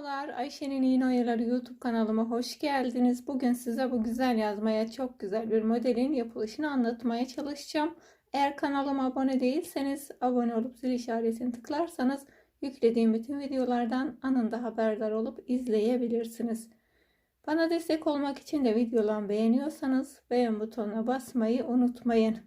Merhabalar Ayşe'nin İğne Oyaları YouTube kanalıma hoş geldiniz. Bugün size bu güzel yazmaya çok güzel bir modelin yapılışını anlatmaya çalışacağım. Eğer kanalıma abone değilseniz abone olup zil işaretini tıklarsanız yüklediğim bütün videolardan anında haberdar olup izleyebilirsiniz. Bana destek olmak için de videolarımı beğeniyorsanız beğen butonuna basmayı unutmayın.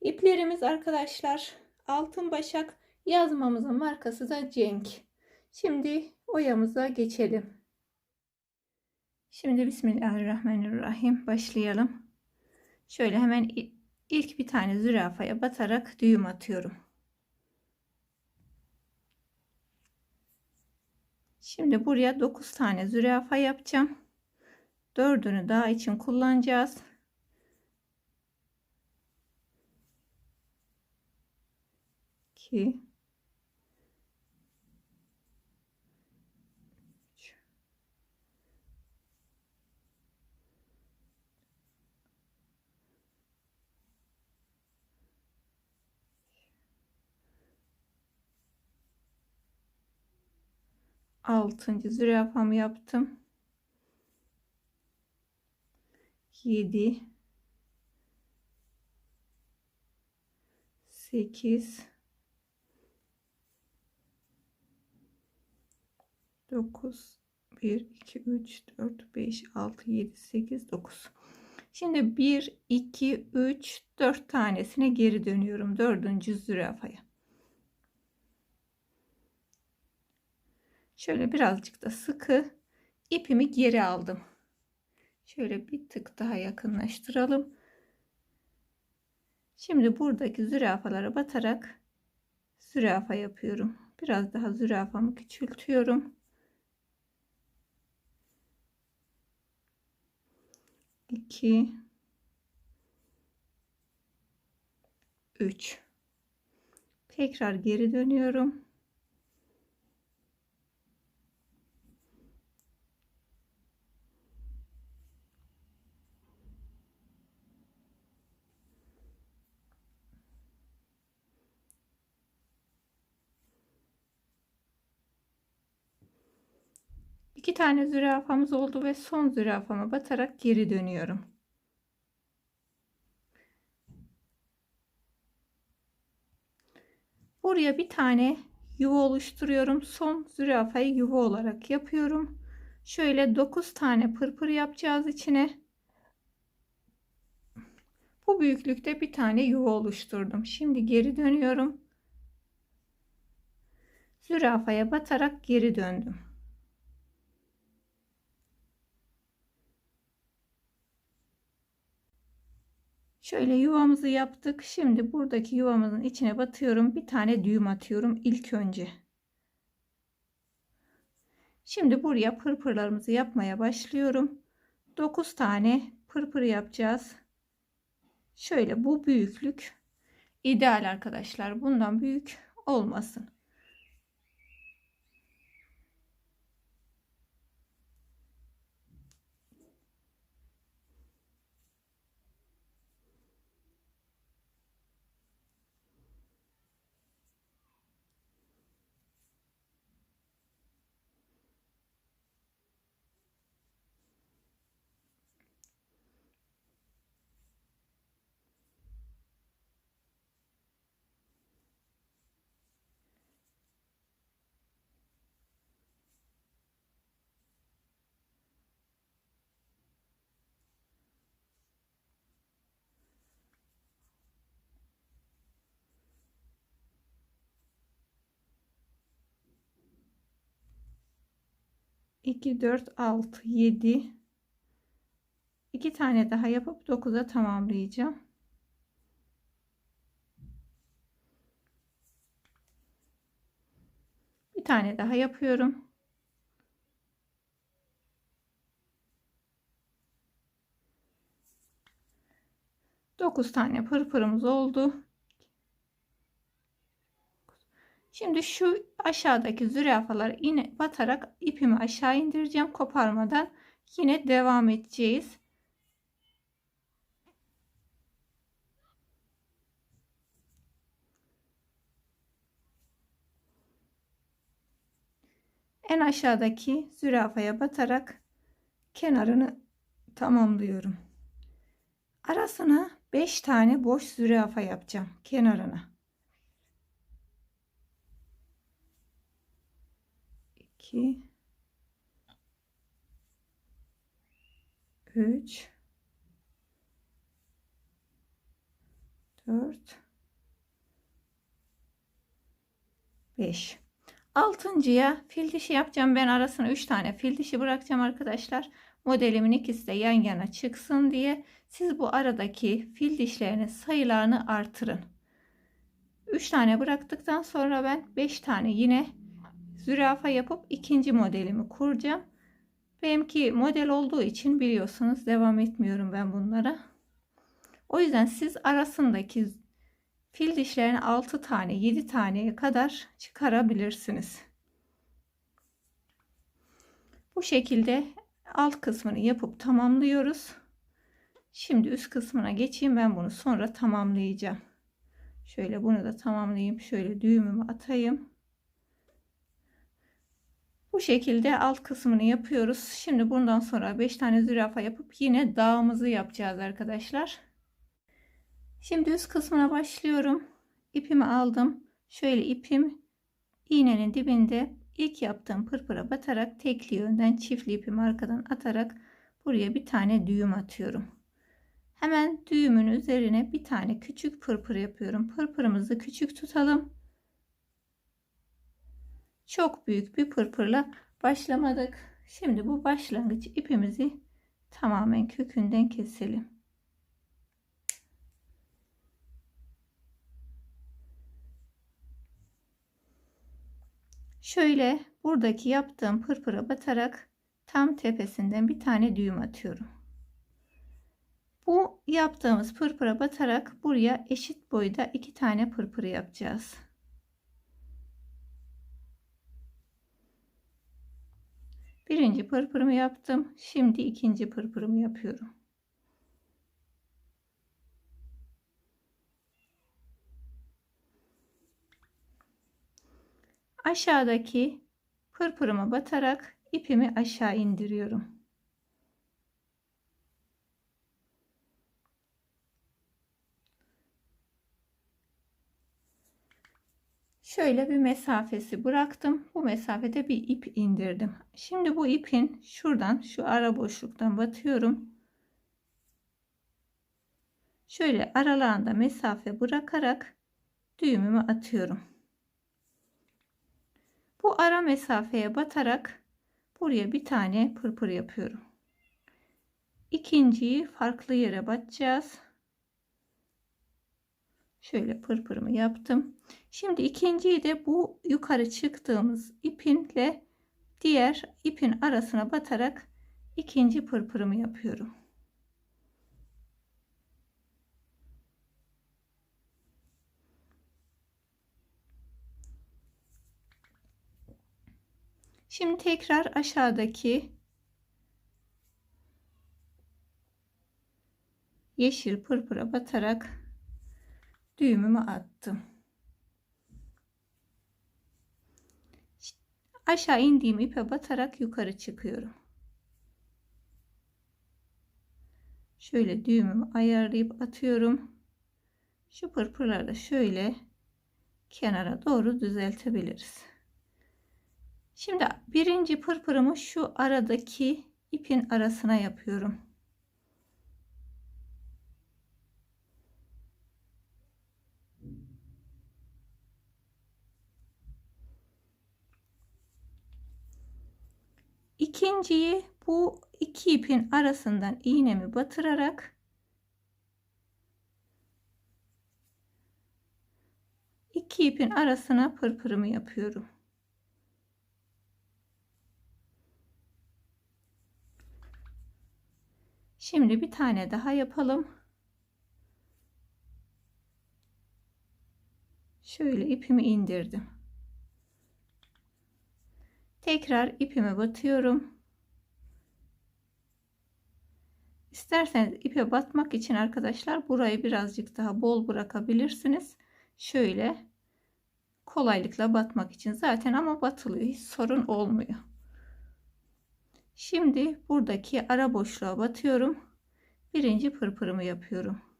İplerimiz arkadaşlar altın başak yazmamızın markası da Cenk. Şimdi oyamıza geçelim. Şimdi Bismillahirrahmanirrahim başlayalım. Şöyle hemen ilk bir tane zürafaya batarak düğüm atıyorum. Şimdi buraya 9 tane zürafa yapacağım. Dördünü daha için kullanacağız. 2 altıncı zürafamı yaptım. 7 8 9 1 2 3 4 5 6 7 8 9 Şimdi 1 2 3 4 tanesine geri dönüyorum dördüncü zürafaya Şöyle birazcık da sıkı ipimi geri aldım. Şöyle bir tık daha yakınlaştıralım. Şimdi buradaki zürafalara batarak zürafa yapıyorum. Biraz daha zürafamı küçültüyorum. 2 3 Tekrar geri dönüyorum. İki tane zürafamız oldu ve son zürafama batarak geri dönüyorum. Buraya bir tane yuva oluşturuyorum. Son zürafayı yuva olarak yapıyorum. Şöyle 9 tane pırpır yapacağız içine. Bu büyüklükte bir tane yuva oluşturdum. Şimdi geri dönüyorum. Zürafaya batarak geri döndüm. Şöyle yuvamızı yaptık. Şimdi buradaki yuvamızın içine batıyorum. Bir tane düğüm atıyorum ilk önce. Şimdi buraya pırpırlarımızı yapmaya başlıyorum. 9 tane pırpır yapacağız. Şöyle bu büyüklük ideal arkadaşlar. Bundan büyük olmasın. 2 4 6 7 2 tane daha yapıp 9'a tamamlayacağım. Bir tane daha yapıyorum. Dokuz tane pırpırımız oldu. Şimdi şu aşağıdaki zürafaları yine batarak ipimi aşağı indireceğim koparmadan. Yine devam edeceğiz. En aşağıdaki zürafaya batarak kenarını tamamlıyorum. Arasına 5 tane boş zürafa yapacağım kenarına. 2 3 4 5 Altıncıya fil dişi yapacağım. Ben arasına 3 tane fil dişi bırakacağım arkadaşlar. Modelimin ikisi de yan yana çıksın diye. Siz bu aradaki fil dişlerinin sayılarını artırın. 3 tane bıraktıktan sonra ben 5 tane yine zürafa yapıp ikinci modelimi kuracağım. Benimki model olduğu için biliyorsunuz devam etmiyorum ben bunlara. O yüzden siz arasındaki fil dişlerini 6 tane 7 taneye kadar çıkarabilirsiniz. Bu şekilde alt kısmını yapıp tamamlıyoruz. Şimdi üst kısmına geçeyim ben bunu sonra tamamlayacağım. Şöyle bunu da tamamlayayım. Şöyle düğümümü atayım. Bu şekilde alt kısmını yapıyoruz. Şimdi bundan sonra 5 tane zürafa yapıp yine dağımızı yapacağız arkadaşlar. Şimdi üst kısmına başlıyorum. İpimi aldım. Şöyle ipim iğnenin dibinde ilk yaptığım pırpıra batarak tekli yönden çiftli ipimi arkadan atarak buraya bir tane düğüm atıyorum. Hemen düğümün üzerine bir tane küçük pırpır yapıyorum. Pırpırımızı küçük tutalım. Çok büyük bir pırpırla başlamadık. Şimdi bu başlangıç ipimizi tamamen kökünden keselim. Şöyle buradaki yaptığım pırpıra batarak tam tepesinden bir tane düğüm atıyorum. Bu yaptığımız pırpıra batarak buraya eşit boyda iki tane pırpır yapacağız. Birinci pırpırımı yaptım. Şimdi ikinci pırpırımı yapıyorum. Aşağıdaki pırpırıma batarak ipimi aşağı indiriyorum. Şöyle bir mesafesi bıraktım. Bu mesafede bir ip indirdim. Şimdi bu ipin şuradan şu ara boşluktan batıyorum. Şöyle aralarında mesafe bırakarak düğümümü atıyorum. Bu ara mesafeye batarak buraya bir tane pırpır yapıyorum. İkinciyi farklı yere batacağız. Şöyle pırpırımı yaptım. Şimdi ikinciyi de bu yukarı çıktığımız ipinle diğer ipin arasına batarak ikinci pırpırımı yapıyorum. Şimdi tekrar aşağıdaki yeşil pırpıra batarak düğümümü attım. Aşağı indiğim ipe batarak yukarı çıkıyorum. Şöyle düğümümü ayarlayıp atıyorum. Şu pırpırları da şöyle kenara doğru düzeltebiliriz. Şimdi birinci pırpırımı şu aradaki ipin arasına yapıyorum. İkinciyi bu iki ipin arasından iğnemi batırarak iki ipin arasına pırpırımı yapıyorum. Şimdi bir tane daha yapalım. Şöyle ipimi indirdim. Tekrar ipime batıyorum. İsterseniz ipe batmak için arkadaşlar burayı birazcık daha bol bırakabilirsiniz. Şöyle kolaylıkla batmak için zaten ama batılıyor. Hiç sorun olmuyor. Şimdi buradaki ara boşluğa batıyorum. Birinci pırpırımı yapıyorum.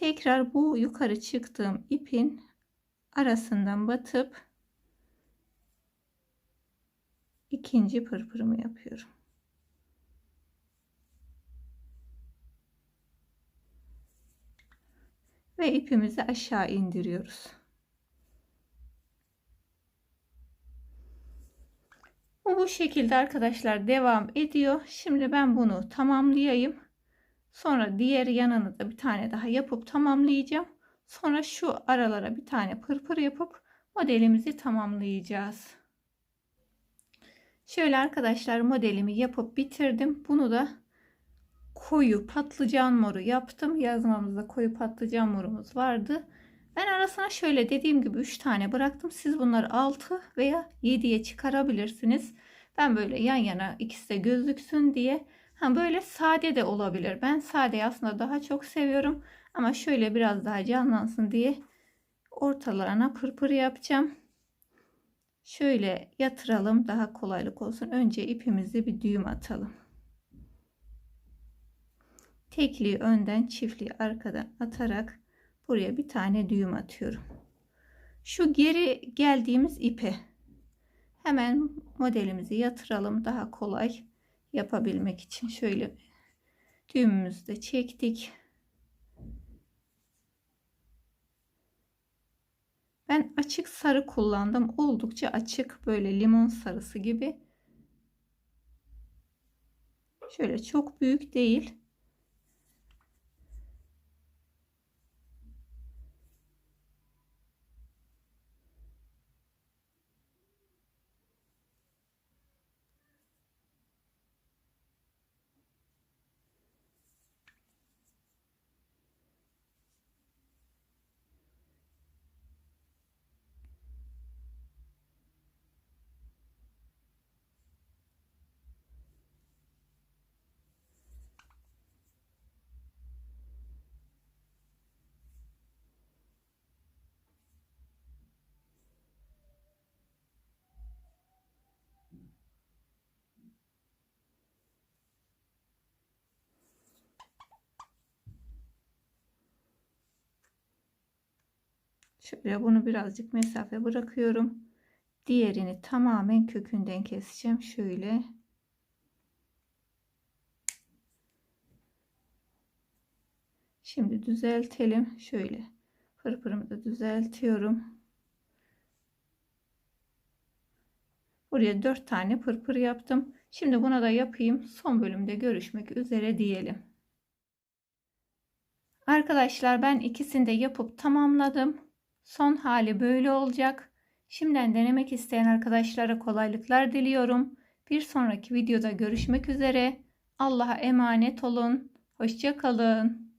Tekrar bu yukarı çıktığım ipin arasından batıp ikinci pırpırımı yapıyorum. Ve ipimizi aşağı indiriyoruz. Bu bu şekilde arkadaşlar devam ediyor. Şimdi ben bunu tamamlayayım. Sonra diğer yanını da bir tane daha yapıp tamamlayacağım. Sonra şu aralara bir tane pırpır yapıp modelimizi tamamlayacağız. Şöyle arkadaşlar modelimi yapıp bitirdim. Bunu da koyu patlıcan moru yaptım. Yazmamızda koyu patlıcan morumuz vardı. Ben arasına şöyle dediğim gibi 3 tane bıraktım. Siz bunları 6 veya 7'ye çıkarabilirsiniz. Ben böyle yan yana ikisi de gözüksün diye. Ha böyle sade de olabilir. Ben sadeyi aslında daha çok seviyorum. Ama şöyle biraz daha canlansın diye ortalarına pırpır yapacağım. Şöyle yatıralım daha kolaylık olsun. Önce ipimizi bir düğüm atalım. Tekliği önden çiftliği arkadan atarak buraya bir tane düğüm atıyorum. Şu geri geldiğimiz ipe hemen modelimizi yatıralım daha kolay yapabilmek için şöyle düğümümüzü de çektik. Ben açık sarı kullandım. Oldukça açık böyle limon sarısı gibi. Şöyle çok büyük değil. Şöyle bunu birazcık mesafe bırakıyorum. Diğerini tamamen kökünden keseceğim. Şöyle. Şimdi düzeltelim. Şöyle. Pırpırımı da düzeltiyorum. Buraya 4 tane pırpır yaptım. Şimdi buna da yapayım. Son bölümde görüşmek üzere diyelim. Arkadaşlar ben ikisini de yapıp tamamladım. Son hali böyle olacak. Şimdiden denemek isteyen arkadaşlara kolaylıklar diliyorum. Bir sonraki videoda görüşmek üzere. Allah'a emanet olun. Hoşçakalın.